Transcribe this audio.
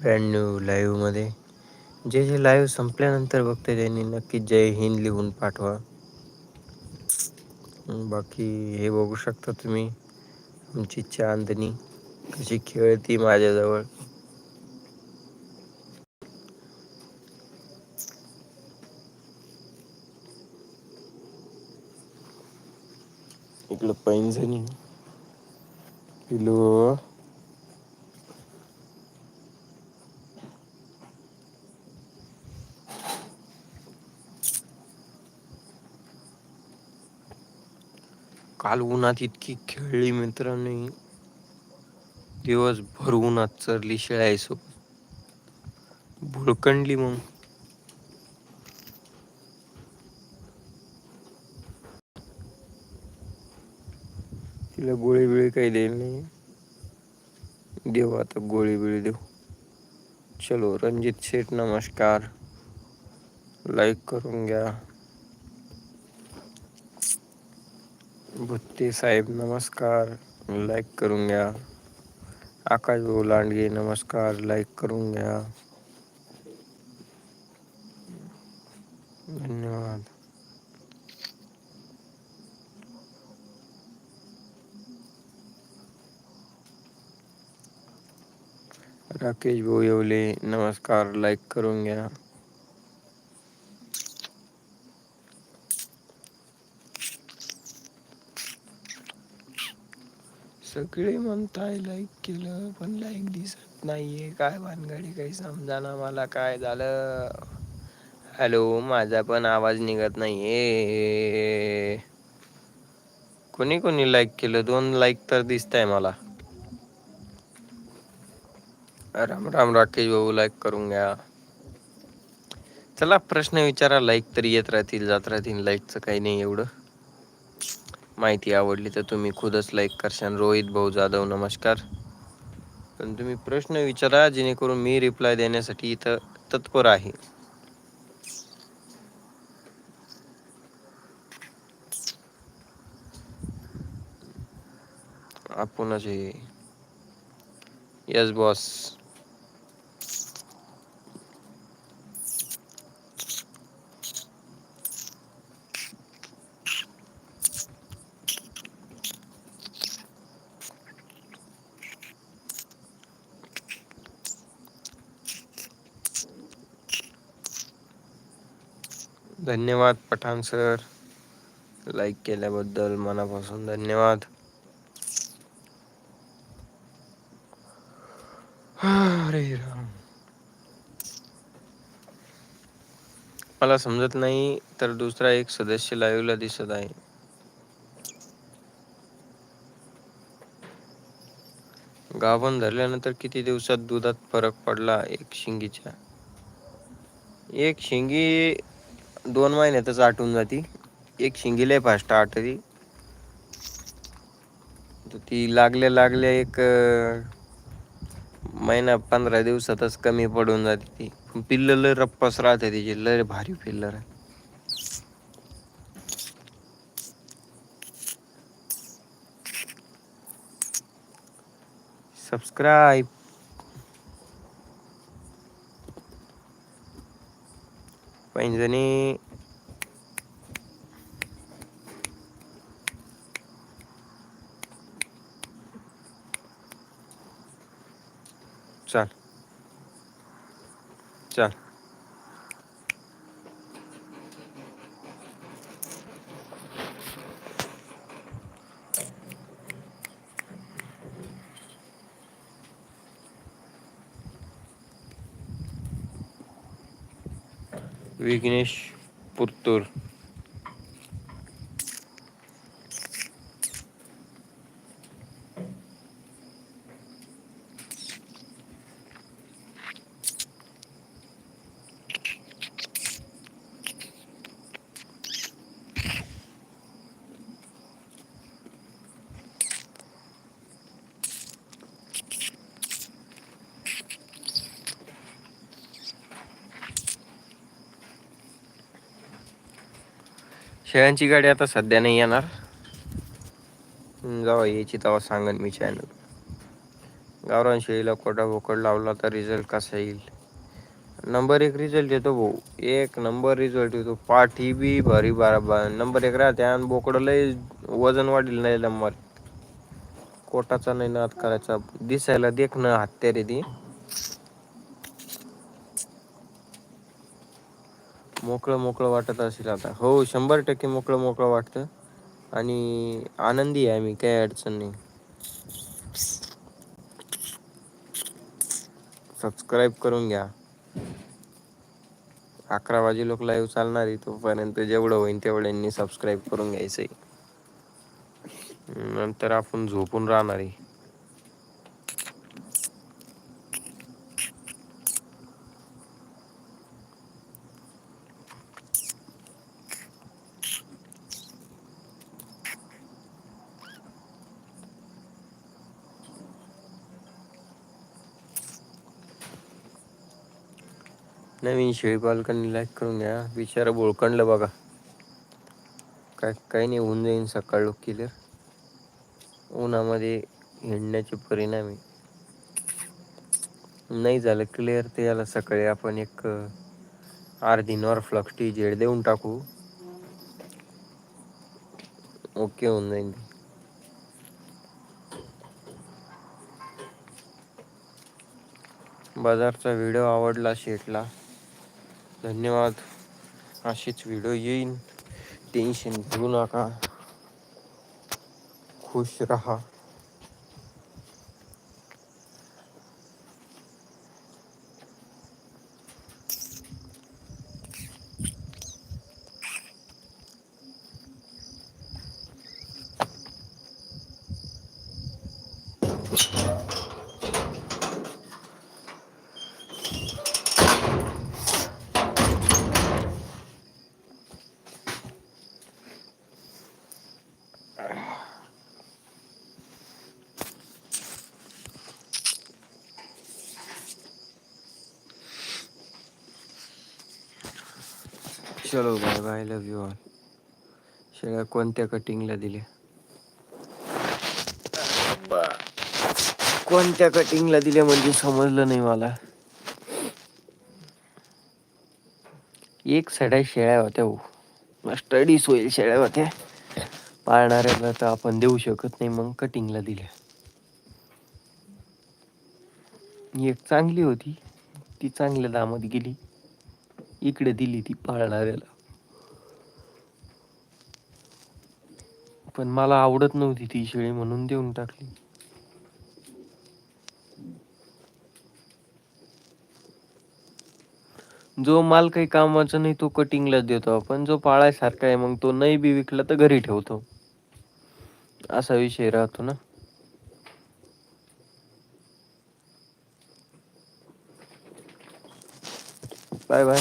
Brand new लाईव्हमध्ये जे जे live संपल्यानंतर बघते त्यांनी नक्कीच जय हिंद लिहून पाठवा. बाकी हे बघू शकता तुम्ही आमची चांदणी कशी खेळती माझ्याजवळ. इकडं पैंजणी. हॅलो काल उन्हात इतकी खेळली मित्रांनी. दिवसभर उन्हात चरली शेळ्यासोबत भुळकंडली मग. तिला गोळी बिळी काही देईल नाही. देऊ आता गोळी बिळी देऊ. चलो रणजित शेठ नमस्कार. लाईक करून घ्या. भुत्ते साहेब नमस्कार. लाईक करून घ्या. आकाश भाऊ लांडगे नमस्कार. लाईक करून घ्या. धन्यवाद. राकेश भाऊ येवले नमस्कार. लाईक करून घ्या. सगळे म्हणताय लाईक केलं पण लाईक दिसत नाहीये. काय भानगडी काही समजाना मला काय झालं? हॅलो माझा पण आवाज निघत नाहीये. कोणी कोणी लाईक केलं? दोन लाईक तर दिसत आहे मला. राम राम राकेश भाऊ लाईक करून घ्या. चला प्रश्न विचारा लाईक तरी येत राहतील जात राहतील लाईकचं काही नाही एवढं. माहिती आवडली तर तुम्ही खुदच लाईक करशान. रोहित भाऊ जाधव नमस्कार. पण तुम्ही प्रश्न विचारा जेणेकरून मी रिप्लाय देण्यासाठी इथं तत्पर आहे. आपणच हे. यस बॉस धन्यवाद पठाण सर. लाईक केल्याबद्दल मनापासून धन्यवाद. अरे राम. मला समजत नाही तर दुसरा एक सदस्य लाईव्हला दिसत आहे. गाभण धरल्यानंतर किती दिवसात दुधात फरक पडला? एक शिंगीच्या. एक शिंगी दोन महिन्यातच आटून जाती. एक शिंगी लय फास्ट आटती तर ती लागल्या लागल्या एक महिना पंधरा दिवसातच कमी पडून जाते ती. पिल्ल लय रप्पस राहते तिची लय भारी पिल्लर आहे सबस्क्राईब पैंजणी चल चल বিঘ্নেশ পুত্তর। शेळ्यांची गाडी आता सध्या नाही येणार. हम्म, यायची तेव्हा सांगन मी चॅनल गावरान शेळीला कोटा बोकड लावला तर रिझल्ट कसा येईल? नंबर एक रिझल्ट येतो भाऊ. एक नंबर रिझल्ट येतो पाठी बी भारी बारा नंबर एक राहते आणि बोकडं लय वजन वाढील नाही नंबर कोटाचा नाही नाद करायचा. दिसायला देख ना हत्यारे ती. मोकळं मोकळं वाटत असेल आता. हो शंभर टक्के मोकळं मोकळं वाटतं. आणि आनंदी आहे मी काही अडचण नाही. सबस्क्राईब करून घ्या. अकरा वाजे लोक लाईव्ह चालणार आहे तोपर्यंत जेवढं होईल तेवढ्यांनी सबस्क्राईब करून घ्यायचंय. नंतर आपण झोपून राहणार आहे. नवीन शेळी पालकांनी लाईक करून घ्या. बिचारा बोळकंडलं बघा. काय काही नाही होऊन जाईन सकाळ लोक क्लिअर उन्हामध्ये हिंडण्याचे परिणाम नाही झालं क्लिअर ते याला सकाळी आपण एक अं, अर्धी नॉर्फ्लॉक्स टी जेड देऊन टाकू. ओके होऊन जाईन ते. बाजारचा व्हिडिओ आवडला शेटला. धन्यवाद. अशीच व्हिडिओ येईन. टेन्शन घेऊ नका. खुश रहा. चलो bye bye love you all शेळ्या कोणत्या कटिंगला दिल्या? कोणत्या कटिंगला दिल्या म्हणजे समजलं नाही मला. एक सड्या शेळ्या होत्या हो. स्टडीज होईल शेळ्या होत्या. पाळणाऱ्याला तर आपण देऊ शकत नाही मग कटिंगला दिल्या. एक चांगली होती. ती चांगल्या दामात गेली. इकडे दिली ती पाळणाऱ्याला. पण मला आवडत नव्हती ती शेळी म्हणून देऊन टाकली. जो माल काही कामाचा नाही तो कटिंगला देतो आपण. जो पाळायसारखा आहे मग तो नाही बी विकला तर घरी ठेवतो. असा विषय राहतो ना. Bye bye